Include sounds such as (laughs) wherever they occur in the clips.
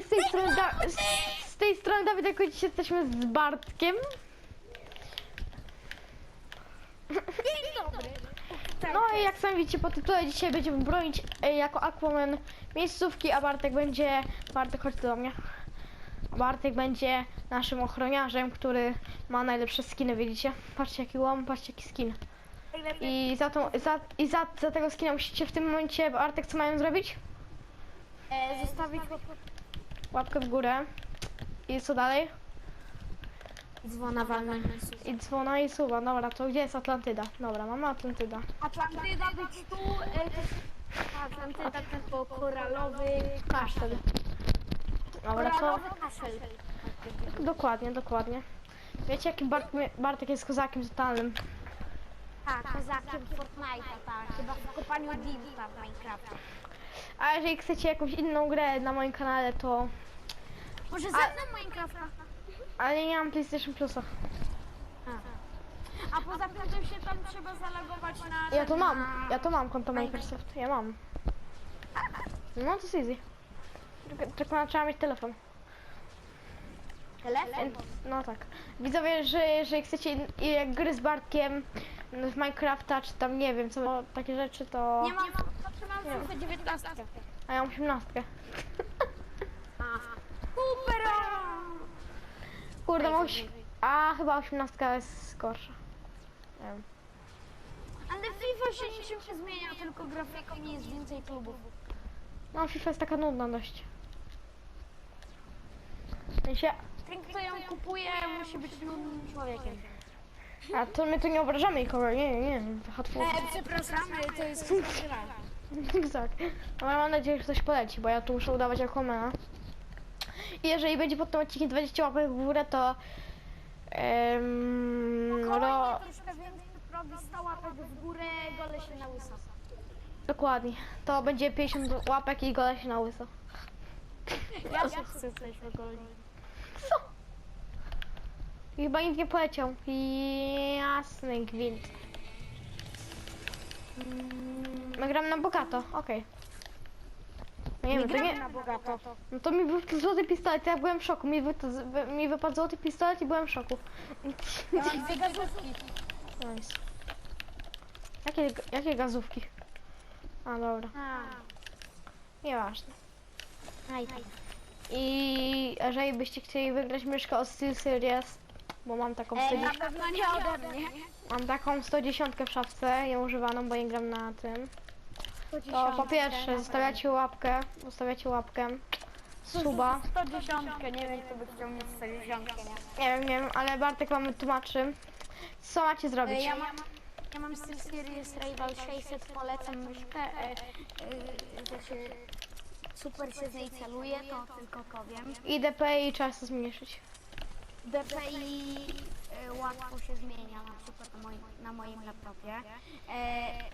z tej strony, da z, z tej strony Dawid, jako dzisiaj jesteśmy z Bartkiem. No i jak sami widzicie po tytule, dzisiaj będziemy bronić e, jako Aquaman miejscówki, a Bartek będzie... Bartek, chodź do mnie. Bartek będzie naszym ochroniarzem, który ma najlepsze skiny, widzicie? Patrzcie jaki łom, patrzcie jaki skin. I za, tą, za, i za, za tego skina musicie w tym momencie, Bartek, co mają zrobić? E, zostawić łap- Łapkę w górę. I co dalej? dzwona walnąć. I dzwona i suwa. Dobra, to gdzie jest Atlantyda? Dobra, mamy Atlantyda. Atlantyda być tu, e, Atlantyda to koralowy Kaszel. Dobra, to koralowy kaszel. dokładnie, dokładnie. Wiecie jaki Bart, Bartek jest kozakiem totalnym. Tak, kozakiem Fortnite'a, tak. Chyba w kopaniu Divta w Minecrafcie. A jeżeli chcecie jakąś inną grę na moim kanale, to... Może ze mną Minecrafta? Ale nie mam PlayStation Plusa. A poza tym to się tam trzeba zalogować na... Ja to mam, ja to mam konto Microsoft, ja mam. No to jest easy. Tylko- Tylko trzeba mieć telefon. Telefon? No tak. Widzowie, że jeżeli chcecie jak gry z Bartkiem w Minecrafta, czy tam nie wiem, co takie rzeczy, to... Nie mam, znaczy mam FIFA 19. A ja mam 18. Super! Kurde, mam... oś- A, chyba 18 jest gorsza. Nie wiem. Ale FIFA się niczym nie zmienia, tylko grafiką nie jest więcej klubów. No, FIFA jest taka nudna dość. W sensie, Ten, kto ją kupuje, musi być nudnym człowiekiem. a to my tu nie obrażamy nikogo, nie, nie, nie. E, przepraszamy, to jest gra. (laughs) Tak. Ale mam nadzieję, że ktoś poleci, bo ja tu muszę udawać Aquamana. I jeżeli będzie pod tym odcinkiem 20 łapek w górę, to... Um, ro... Troszkę więcej robi 100 łapek w górę, gole się na łyso. Dokładnie. To będzie 50 łapek i gole się na łyso. Ja się chcę coś wygolić. Co? I Chyba nikt nie poleciał. Jasny gwint. Gramy na bogato, okej. No nie wiem, to nie... na bogato. No to mi wypadł złoty pistolet, ja byłem w szoku. Mi, wy, mi wypadł złoty pistolet i byłem w szoku. Ja mam dwie gazówki. Nice. Jakie, jakie gazówki? A dobra, A, nieważne. aj. I jeżeli byście chcieli wygrać myszkę od Steel Series, bo mam taką E, 110, na pewno nie ode mnie. Mam taką 110 w szafce, ją używaną, bo nie gram na tym. To po pierwsze zostawiacie łapkę, zostawiacie łapkę, suba. 110, nie wiem kto by chciał mieć 110, nie? Nie wiem, nie wiem, ale Bartek wam wytłumaczy, co macie E, zrobić. Ja mam, ja mam SteelSeries Rival 600, polecam myszkę, e, e, że się super się z niej celuje, to tylko powiem. I DPI trzeba to zmniejszyć. DPI e, łatwo się zmienia, na przykład na moim, na moim laptopie. E,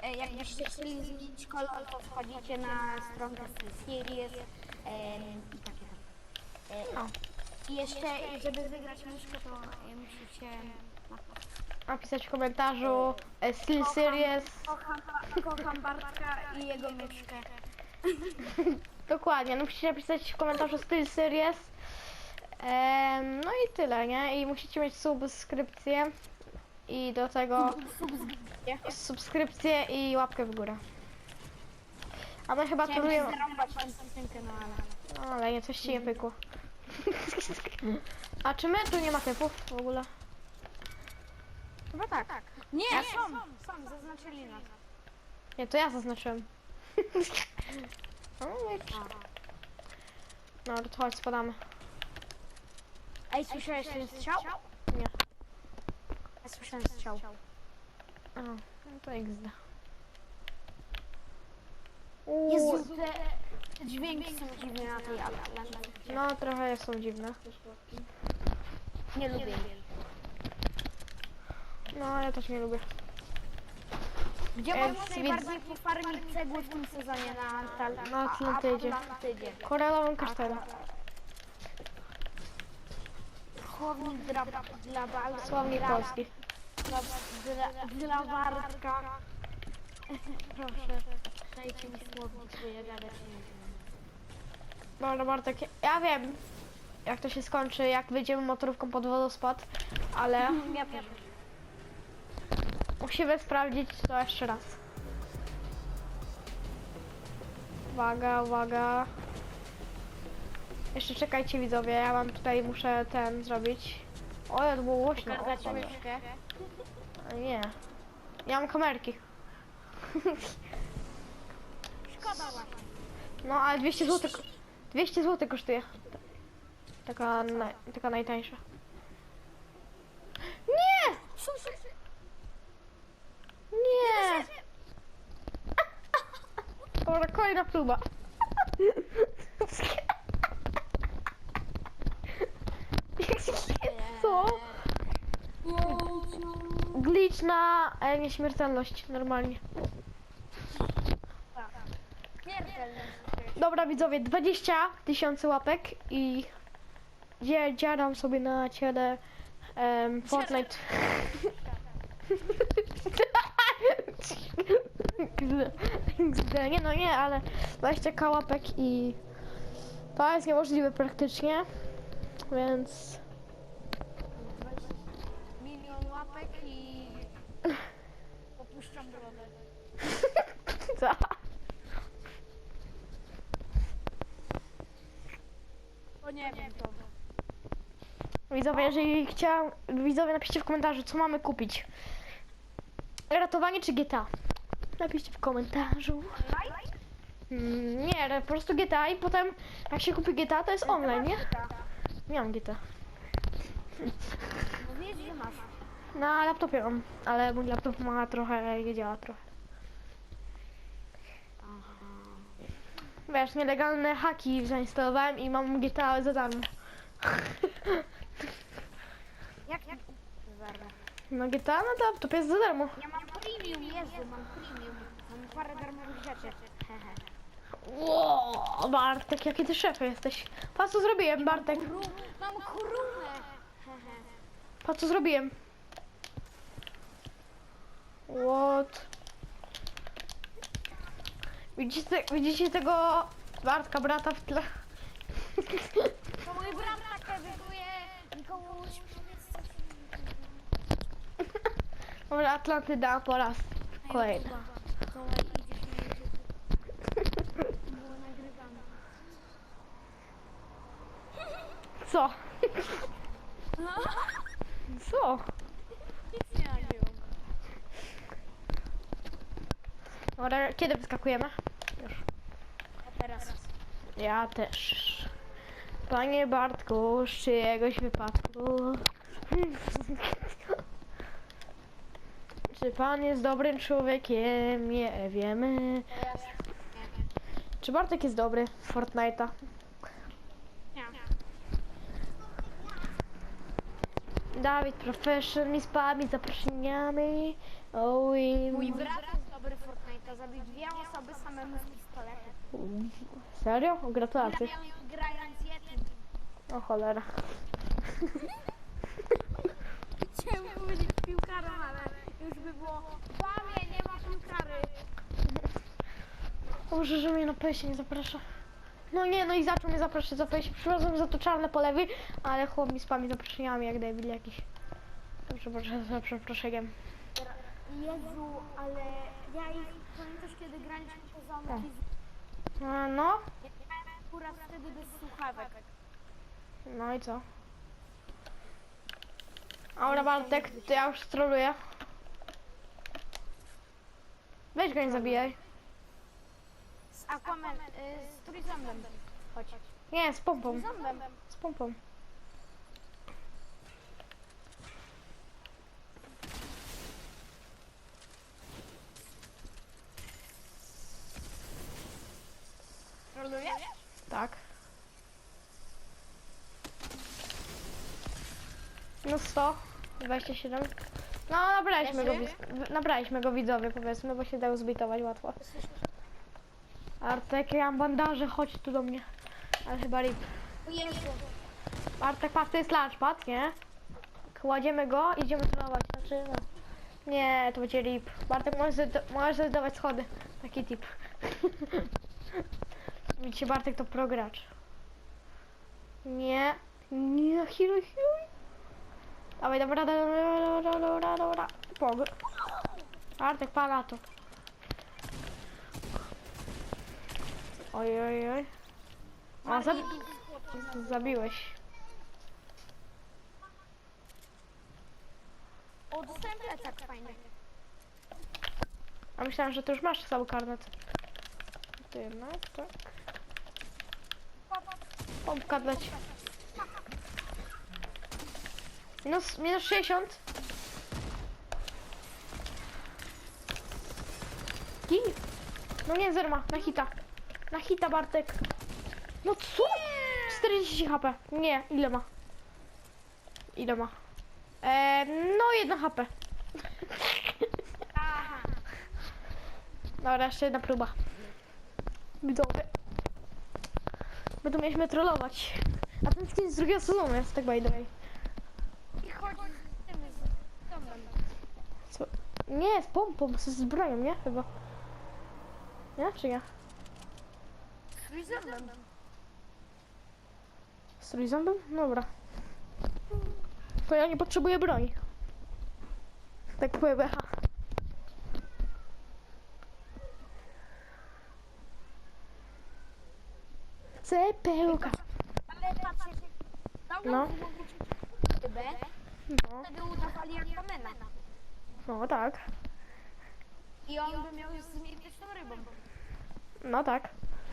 e, jakbyście chcieli zmienić kolor, to wchodzicie na stronę SteelSeries e, i takie tam. E, O. I jeszcze, żeby wygrać myszkę, to e, musicie... Napisać w komentarzu e, Steel Series. Kocham, kocham Bartka i jego myszkę. (laughs) Dokładnie, no musicie napisać w komentarzu Steel Series. Em, no i tyle, nie? I musicie mieć subskrypcję. I do tego subskrypcję i łapkę w górę. A my chyba Chciałem trolujemy. piosenkę, no ale... Ale nie, coś ci nie pykło. A czy my tu nie ma typów w ogóle? Chyba tak. Nie, są, są, zaznaczyli nas. Nie, to ja zaznaczyłem. (laughs) No, jakiś- no to chodź, spadamy. Ej, słyszałeś ten strzał? Nie. Ja słyszałem strzał. A, no to XD. Uuu, Jezu, te, te dźwięki są dziwne na tej Atlantyce. No, trochę są dziwne. Nie lubię jej. No, ja też nie lubię. Gdzie E, można widz- najbardziej pofarmić cegły w tym sezonie na, Antal- Na Atlantydzie. Atlantydzie? Koralowym Chłownik dla, dla bal, Słownik polski. Dla, dla, dla Bartka. (laughs) Proszę, dajcie mi słownik, bo ja gadać nie umiem. Dobra, Bartek, ja wiem, jak to się skończy, jak wyjdziemy motorówką pod wodospad, ale (laughs) Ja też. musimy sprawdzić to jeszcze raz. Uwaga, uwaga. Jeszcze czekajcie widzowie, ja mam tutaj, muszę ten zrobić. O, ja to było głośno. O, Pokazać myszkę. Nie. Ja mam kamerki. Szkoda. No, ale 200 zł. 200 zł kosztuje. Taka, naj, taka najtańsza. Nie! Nie! Dobra, kolejna próba. Glitch na e, nieśmiertelność, normalnie. Dobra widzowie, 20 tysięcy łapek i dzia- dziaram sobie na ciele em, Fortnite. Nie no nie, ale 20k łapek i to jest niemożliwe praktycznie, więc Milion łapek i opuszczam drogę. co? O nie wiem to. Widzowie, jeżeli chciałam, widzowie napiszcie w komentarzu, co mamy kupić. Ratowanie czy GTA? Napiszcie w komentarzu. Mm, Nie, po prostu GTA i potem jak się kupi GTA, to jest online, nie? Nie mam GTA. Wiesz, że masz. Na laptopie mam, ale mój laptop ma trochę, nie działa trochę. Wiesz, nielegalne haki zainstalowałem i mam GTA za darmo. (laughs) Jak jak? No GTA na laptopie jest za darmo. Ja mam premium, Jezu, mam premium. Mam parę darmowych rzeczy. (laughs) Ło, Bartek, jaki ty szef jesteś. Patrz co zrobiłem, Bartek. Mam kurumę. Hehe. Patrz co zrobiłem. What? Widzicie, widzicie tego Bartka, brata w tle? To mój brat tak edytuje. Mikołuś, powiedz coś. Dobra, Atlantyda po raz kolejny. To idziesz na YouTube. Było nagrywane. Co? Co? Nic nie nagrywam. Dobra, kiedy wyskakujemy? Już. A teraz. Ja też. Panie Bartku, z czyjegoś wypadku. (laughs) Czy pan jest dobrym człowiekiem? Nie wiemy. Czy Bartek jest dobry w Fortnite'a? Nie. Dawid Profession mi spami zaproszeniami. Mój brat Zabił dwie osoby samemu z pistoletem. Serio? Gratulacje. Grając, grając jednym. O cholera. Chciałem powiedzieć piłkarem, ale już by było. Kłamie, nie ma piłkary. Boże, że mnie na PS nie zaprasza. No nie, no i zaczął mnie zapraszać za PS. Przywiozłem za to czarne po lewej, ale chłop mi spami zaproszeniami jak debil jakiś. Dobrze, proszę, za przeproszeniem. Jezu, ale ja ich pamiętasz kiedy graliśmy po zamki A, No, z akurat wtedy bez słuchawek. no i co? Dobra, Bartek, to ja już troluję. Weź go nie zabijaj. Z Aquaman, y, z trójząbem. Chodź. Nie, z pompą. Z pompą. Trolujesz? Tak. No 100, 27. No nabraliśmy go, nabraliśmy go widzowie powiedzmy, bo się dało zbitować łatwo. Artek, ja mam bandaże, chodź tu do mnie. Ale chyba rip. Jezu. Bartek, patrz, to jest lunchpad, nie? Kładziemy go, idziemy trenować, znaczy no. Nie, to będzie rip. Bartek, możesz, zde- możesz zdecydować schody. Taki tip. (laughs) Widzicie, Bartek to progracz. Nie. Nie, hero, hero. Dawaj, dobra, dobra, dobra, dobra, dobra. Pog. Artek, pana to. Oj, oj, oj. A, zab zabiłeś. O, dostałem plecak fajny. A myślałem, że ty już masz cały karnet. To jednak, tak. Pompka ciebie. Minus, minus 60. Gin. No nie, zero ma. Na hita. Na hita, Bartek. No co? 40 HP. Nie, ile ma? Ile ma? E, no, 1 HP. Dobra, jeszcze jedna próba. Widzowie. Tu mieliśmy trollować. A ten skin z drugiego sezonu jest, tak by the way. I chodzi z tym, z. Co? Nie, z pompą, z z bronią, nie? Chyba. Nie? Czy nie? Z Freezerem. Z trójząbem? Dobra. To ja nie potrzebuję broni. Tak powiem, echa. Cepełka. Ale patrzcie, No. no. No, wtedy udawali Aquamena. no tak. I on by miał z mityczną rybą. No tak.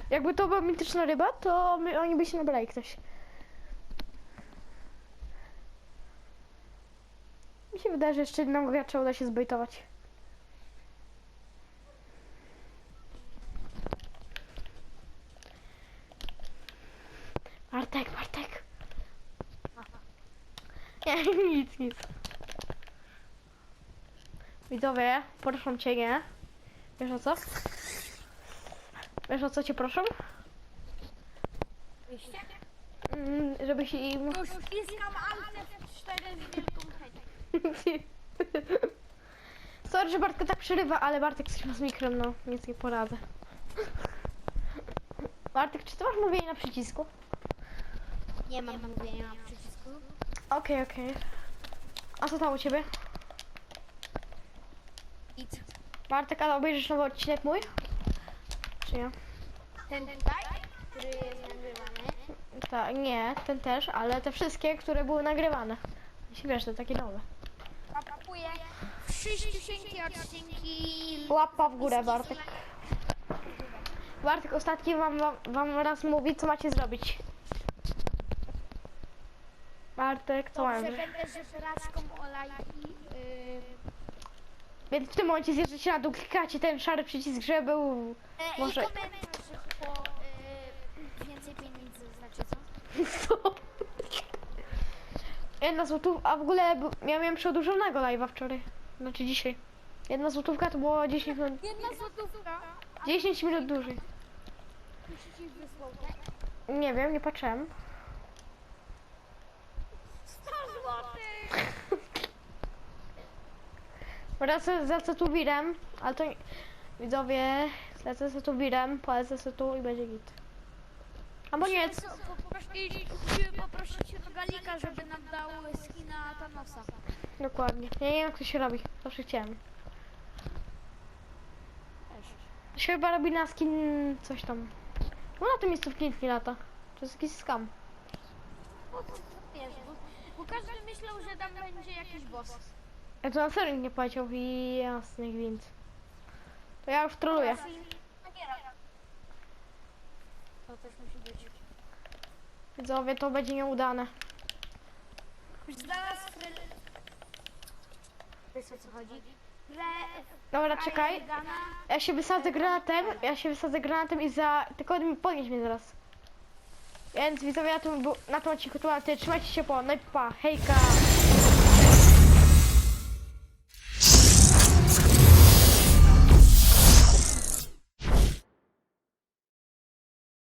Jakby to była mityczna ryba, to my, oni by się nabrali ktoś. Mi się wydaje, że jeszcze jednego gracza uda się zbejtować. Bartek, Bartek. Nie, (laughs) nic, nic. Widzowie, proszę cię, nie? Wiesz o co? Wiesz o co cię proszę? Wyjście? Mm, żebyś im... Już wciskam Alt F4 z wielką. (laughs) Sorry, że Bartka tak przerywa, ale Bartek trzyma z mikrem, no nic nie poradzę. Bartek, czy ty masz mówienie na przycisku? Nie mam mówienia na przycisku. Okej, okej. A co tam u ciebie? Co? Bartek, a obejrzysz nowy odcinek mój? Czy nie? Ten tutaj, który jest nagrywany. Tak, nie, ten też, ale te wszystkie, które były nagrywane. Jeśli wiesz, te takie nowe. Papuję wszystkie odcinki. Łapa w górę, Bartek. Bartek ostatni wam, wam, wam raz mówi, co macie zrobić. Bartek, co Dobrze, mamy? będę o lajki. Yy, Więc w tym momencie zjeżdżacie na dół, klikacie ten szary przycisk, żeby był... e, Może- I komentarz po yy, więcej pieniędzy, znaczy co? (laughs) Co? Jedna złotówka, a w ogóle ja miałem przedłużonego live'a wczoraj. Znaczy dzisiaj. Jedna złotówka to było 10 minut, Jedna złotówka. 10 minut dłużej. Tak? Nie wiem, nie patrzyłem. 100 złotych! Lecę za Cetubirem, ale to nie... Widzowie, lecę z Cetubirem, polecę se tu i będzie git. Albo nie, Poprosić, Rogalika, żeby nam dał skina Thanosa. dokładnie. Ja nie wiem jak to się robi, zawsze chciałem. To się chyba robi na skin coś tam. No na tym miejscówki nic nie lata. To jest jakiś skam. Bo to wiesz, bo, bo każdy myślał, że tam będzie jakiś boss. Ja to na serio nie powiedział i jasny gwint. To ja już troluję. To też musi być. Widzowie, to będzie nieudane. Znalazł fre... Wiesz o co chodzi? Dobra, czekaj. Ja się wysadzę granatem, ja się wysadzę granatem i za... Tylko mi podnieś mnie zaraz. Więc widzowie, na tym, bu- na tym odcinku to. Trzymajcie się po. No i pa, hejka!